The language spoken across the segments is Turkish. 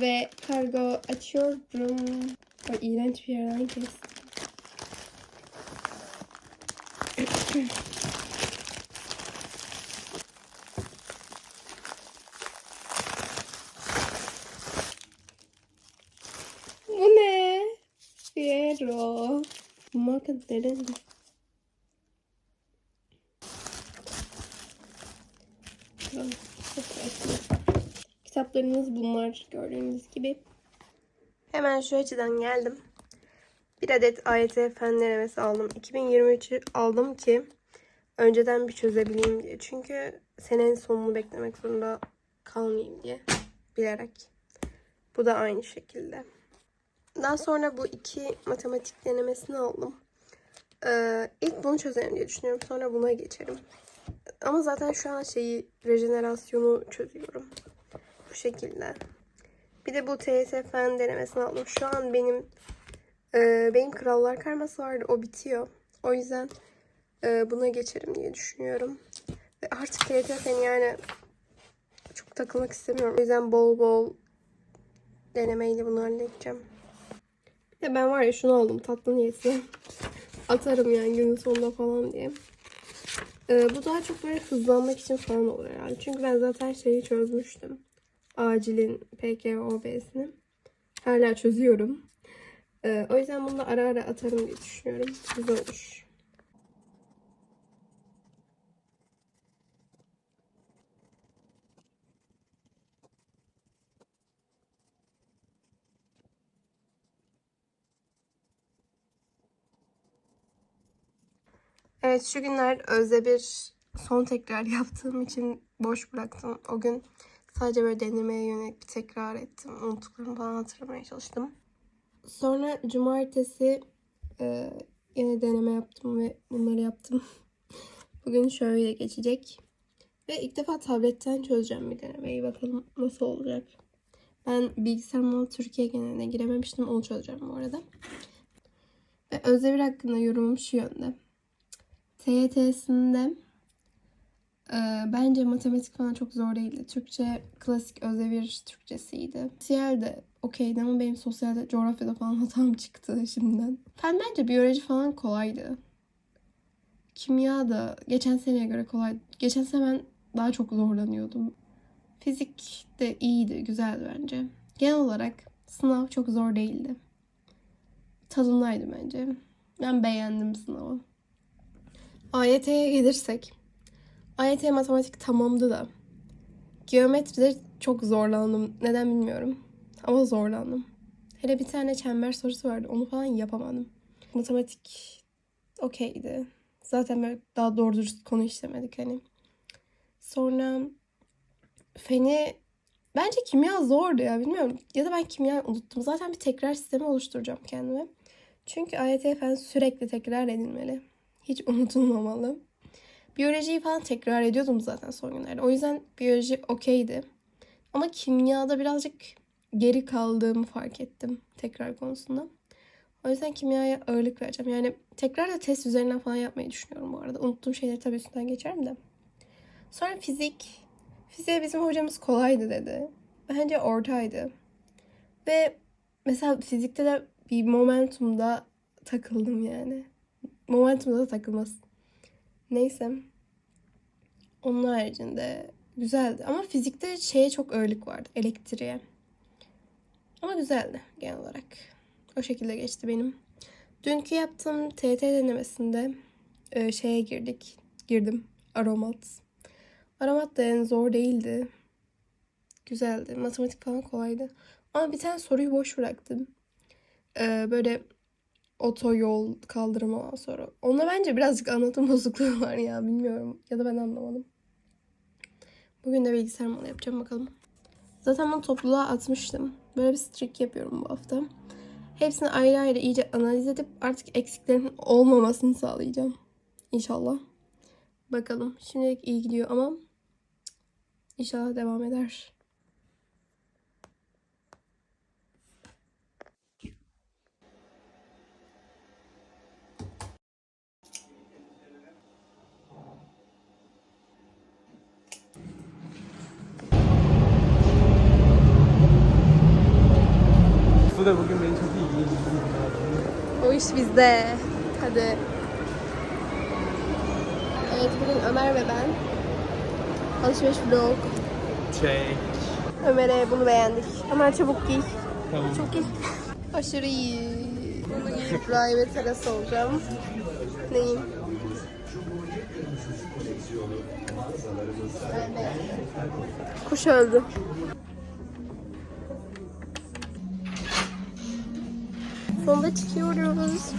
Ve kargo açıyorum. Ay iğrenç bir yerden kestim. Bu ne? Fiero. Marka derin. Kitaplarımız bunlar gördüğünüz gibi. Hemen şu açıdan geldim. Bir adet AYT fen denemesi aldım. 2023'ü aldım ki önceden bir çözebileyim diye. Çünkü senenin sonunu beklemek zorunda kalmayayım diye bilerek. Bu da aynı şekilde. Daha sonra bu iki matematik denemesini aldım. Ee, ilk bunu çözerim diye düşünüyorum. Sonra buna geçerim. Ama zaten şu an şeyi rejenerasyonu çözüyorum. Bu şekilde. Bir de bu TYT denemesini aldım. Şu an benim e, benim krallar karması vardı. O bitiyor. O yüzden e, buna geçerim diye düşünüyorum. Ve artık TYT yani çok takılmak istemiyorum. O yüzden bol bol denemeyle bunu halledeceğim. Ya ben var ya şunu aldım tatlı niyetine. Atarım yani günün sonunda falan diye. Ee, bu daha çok böyle hızlanmak için falan olur herhalde. Çünkü ben zaten şeyi çözmüştüm. Acilin PKOB'sini. Hala çözüyorum. Ee, o yüzden bunu da ara ara atarım diye düşünüyorum. Güzel olur. Evet şu günler Özde bir son tekrar yaptığım için boş bıraktım. O gün sadece böyle denemeye yönelik bir tekrar ettim. Unuttuklarımı falan hatırlamaya çalıştım. Sonra cumartesi e, yine deneme yaptım ve bunları yaptım. Bugün şöyle geçecek. Ve ilk defa tabletten çözeceğim bir denemeyi. Bakalım nasıl olacak. Ben bilgisayar mal Türkiye geneline girememiştim. Onu çözeceğim bu arada. Ve Özdemir hakkında yorumum şu yönde. TYT'sinde bence matematik falan çok zor değildi. Türkçe klasik Özdemir Türkçesiydi. Sosyal de okeydi ama benim sosyalde coğrafyada falan hatam çıktı şimdiden. Fen bence biyoloji falan kolaydı. Kimya da geçen seneye göre kolay. Geçen sene ben daha çok zorlanıyordum. Fizik de iyiydi, güzeldi bence. Genel olarak sınav çok zor değildi. Tadımdaydı bence. Ben beğendim sınavı. AYT'ye gelirsek. AYT matematik tamamdı da. Geometride çok zorlandım. Neden bilmiyorum. Ama zorlandım. Hele bir tane çember sorusu vardı. Onu falan yapamadım. Matematik okeydi. Zaten böyle daha doğru dürüst konu işlemedik hani. Sonra feni bence kimya zordu ya bilmiyorum. Ya da ben kimya unuttum. Zaten bir tekrar sistemi oluşturacağım kendime. Çünkü AYT fen sürekli tekrar edilmeli. Hiç unutulmamalı. Biyolojiyi falan tekrar ediyordum zaten son günlerde. O yüzden biyoloji okeydi. Ama kimyada birazcık geri kaldığımı fark ettim tekrar konusunda. O yüzden kimyaya ağırlık vereceğim. Yani tekrar da test üzerinden falan yapmayı düşünüyorum bu arada. Unuttuğum şeyleri tabii üstünden geçerim de. Sonra fizik. Fiziğe bizim hocamız kolaydı dedi. Bence ortaydı. Ve mesela fizikte de bir momentumda takıldım yani. Momentumda da takılmaz. Neyse. Onun haricinde güzeldi. Ama fizikte şeye çok ağırlık vardı. Elektriğe. Ama güzeldi genel olarak. O şekilde geçti benim. Dünkü yaptığım TT denemesinde e, şeye girdik. Girdim. Aromat. Aromat da yani zor değildi. Güzeldi. Matematik falan kolaydı. Ama bir tane soruyu boş bıraktım. E, böyle otoyol kaldırım olan soru. Onda bence birazcık anlatım bozukluğu var ya bilmiyorum. Ya da ben anlamadım. Bugün de bilgisayar malı yapacağım bakalım. Zaten ben topluluğa atmıştım. Böyle bir streak yapıyorum bu hafta. Hepsini ayrı ayrı iyice analiz edip artık eksiklerin olmamasını sağlayacağım. İnşallah. Bakalım. Şimdilik iyi gidiyor ama inşallah devam eder. Bu da bugün beni çok iyi O iş bizde. Hadi. Evet bugün Ömer ve ben alışveriş vlog. Çek. Ömer'e bunu beğendik. Ömer çabuk giy. Tamam. Çok iyi. Aşırı iyi. Bunu giyip rahibe teras olacağım. Neyim? Kuş öldü. Sonunda çıkıyoruz.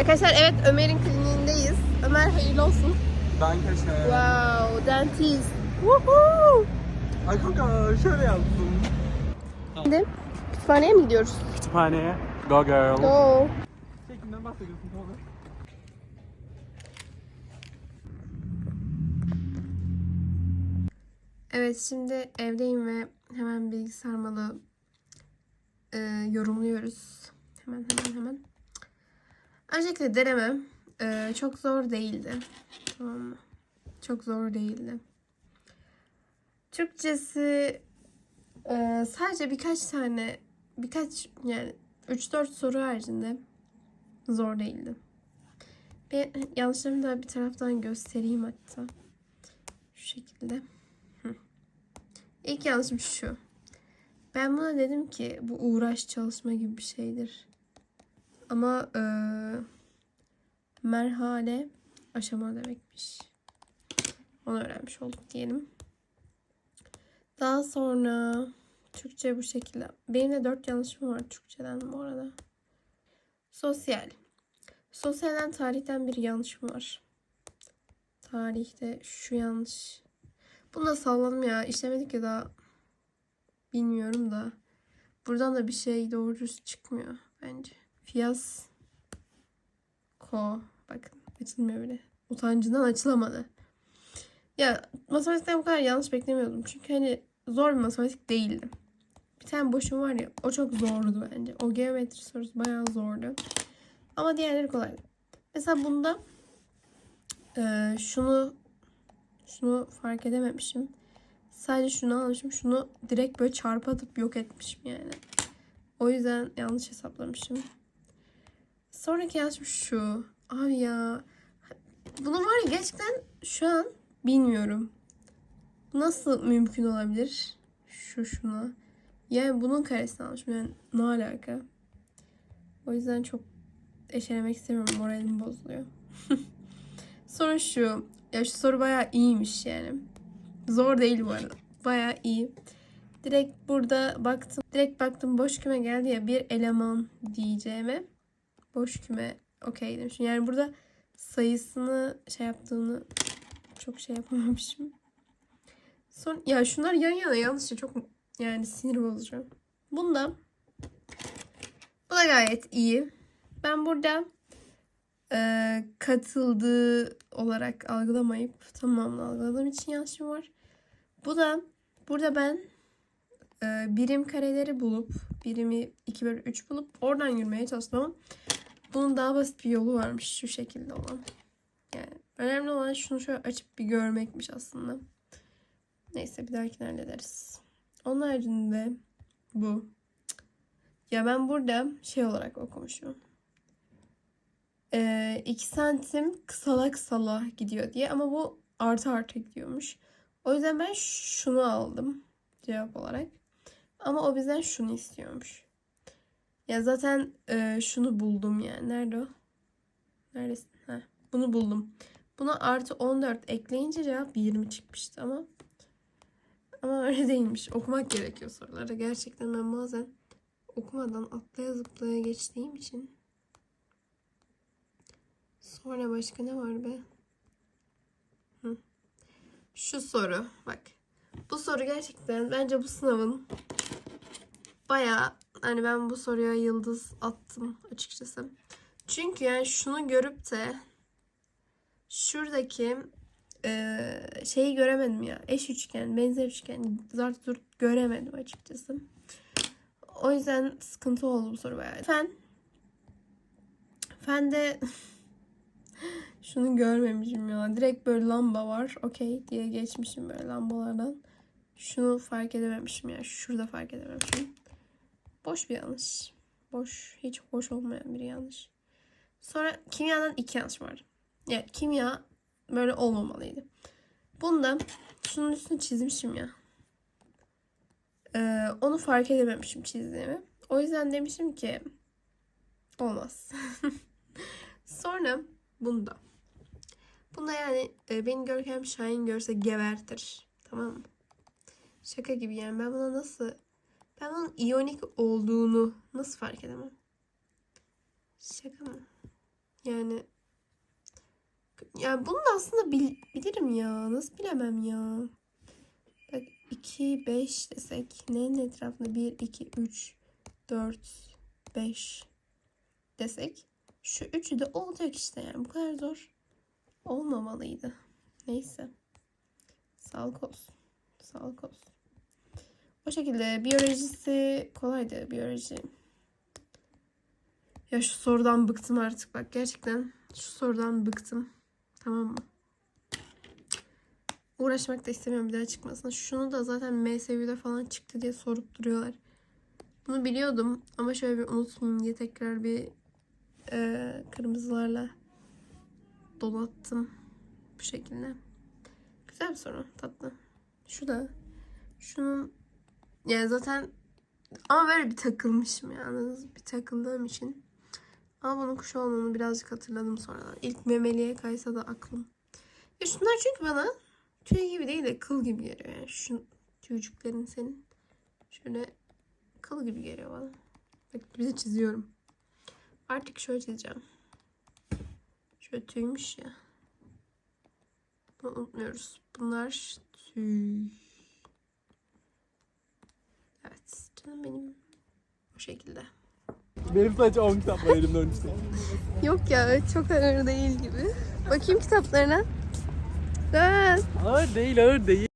Arkadaşlar evet Ömer'in kliniğindeyiz. Ömer hayırlı olsun. Dankeschön. Wow, dentist. Woohoo! Ay kanka şöyle yaptım. Şimdi kütüphaneye mi gidiyoruz? Kütüphaneye. Go girl. Go. Çekimden bahsediyorsun Evet şimdi evdeyim ve hemen bilgisayar malı e, yorumluyoruz. Hemen hemen hemen. Öncelikle denemem e, çok zor değildi. Tamam mı? Çok zor değildi. Türkçesi e, sadece birkaç tane birkaç yani 3-4 soru haricinde zor değildi. Bir yanlışlarımı da bir taraftan göstereyim hatta. Şu şekilde. İlk yanlışım şu. Ben buna dedim ki bu uğraş çalışma gibi bir şeydir. Ama eee, merhale aşama demekmiş. Onu öğrenmiş olduk diyelim. Daha sonra Türkçe bu şekilde. Benim de dört yanlışım var Türkçeden bu arada. Sosyal. Sosyalden tarihten bir yanlışım var. Tarihte şu yanlış. Bunu da salladım ya. İşlemedik ya da bilmiyorum da. Buradan da bir şey doğru çıkmıyor bence. Fiyas ko. Bakın açılmıyor bile. Utancından açılamadı. Ya matematikten bu kadar yanlış beklemiyordum. Çünkü hani zor bir matematik değildi. Bir tane boşum var ya o çok zordu bence. O geometri sorusu bayağı zordu. Ama diğerleri kolaydı. Mesela bunda eee, şunu şunu fark edememişim. Sadece şunu almışım. Şunu direkt böyle çarpı atıp yok etmişim yani. O yüzden yanlış hesaplamışım. Sonraki yanlışım şu. Abi ya. Bunu var ya gerçekten şu an bilmiyorum. Nasıl mümkün olabilir? Şu şuna. Yani bunun karesini almışım. Yani ne alaka? O yüzden çok eşelemek istemiyorum. Moralim bozuluyor. Sonra şu. Ya şu soru bayağı iyiymiş yani. Zor değil bu arada. Bayağı iyi. Direkt burada baktım. Direkt baktım boş küme geldi ya bir eleman diyeceğime. Boş küme okey demişim. Yani burada sayısını şey yaptığını çok şey yapamamışım. Son ya şunlar yan yana yanlışça çok yani sinir bozucu. Bunda bu da gayet iyi. Ben burada e, katıldığı olarak algılamayıp tamamını algıladığım için yanlışım var. Bu da burada ben e, birim kareleri bulup birimi 2 bölü 3 bulup oradan yürümeye çalıştım bunun daha basit bir yolu varmış şu şekilde olan. Yani önemli olan şunu şöyle açıp bir görmekmiş aslında. Neyse bir dahakine hallederiz. Onun haricinde bu. Ya ben burada şey olarak okumuşum. 2 santim kısala kısala gidiyor diye ama bu artı artı gidiyormuş. O yüzden ben şunu aldım cevap olarak. Ama o bizden şunu istiyormuş. Ya zaten e, şunu buldum yani. Nerede o? Neredesin? Heh, bunu buldum. Buna artı 14 ekleyince cevap 20 çıkmıştı ama ama öyle değilmiş. Okumak gerekiyor soruları. Gerçekten ben bazen okumadan atlaya zıplaya geçtiğim için Sonra başka ne var be? Şu soru bak. Bu soru gerçekten bence bu sınavın bayağı hani ben bu soruya yıldız attım açıkçası. Çünkü yani şunu görüp de şuradaki eee, şeyi göremedim ya. Eş üçgen, benzer üçgen, zart zurt göremedim açıkçası. O yüzden sıkıntı oldu bu soru bayağı. Fen Fende Şunu görmemişim ya. Direkt böyle lamba var. Okey diye geçmişim böyle lambalardan. Şunu fark edememişim ya. Şurada fark edememişim. Boş bir yanlış. Boş. Hiç hoş olmayan bir yanlış. Sonra kimyadan iki yanlış vardı. Yani kimya böyle olmamalıydı. Bunda şunun üstünü çizmişim ya. Ee, onu fark edememişim çizdiğimi. O yüzden demişim ki olmaz. Sonra bunda. Bunda yani e, beni Görkem Şahin görse gebertir. Tamam mı? Şaka gibi yani. Ben buna nasıl ben bunun iyonik olduğunu nasıl fark edemem? Şaka mı? Yani ya bunu da aslında bil- bilirim ya. Nasıl bilemem ya? Bak 2, 5 desek. Neyin etrafında? 1, 2, 3, 4, 5 desek. Şu üçü de olacak işte yani. Bu kadar zor olmamalıydı. Neyse. Sağlık olsun. Sağlık olsun. O şekilde biyolojisi kolaydı biyoloji. Ya şu sorudan bıktım artık bak gerçekten şu sorudan bıktım. Tamam mı? Uğraşmak da istemiyorum bir daha çıkmasına. Şunu da zaten MSV'de falan çıktı diye sorup duruyorlar. Bunu biliyordum ama şöyle bir unutmayayım diye tekrar bir e, kırmızılarla dolattım. Bu şekilde. Güzel bir soru. Tatlı. Şu da. Şunun yani zaten ama böyle bir takılmışım yani. Bir takıldığım için. Ama bunun kuş olduğunu birazcık hatırladım sonradan. İlk memeliye kaysa da aklım. Ya şunlar çünkü bana tüy gibi değil de kıl gibi geliyor. Yani şu tüycüklerin senin şöyle kıl gibi geliyor bana. Bak bir de çiziyorum. Artık şöyle çizeceğim. Şöyle tüymüş ya. Bunu unutmuyoruz. Bunlar tüy. Evet. Canım benim. O şekilde. Benim sadece 10 kitap var elimde 13 kitap. Yok ya çok ağır değil gibi. Bakayım kitaplarına. Dön. Ağır değil ağır değil.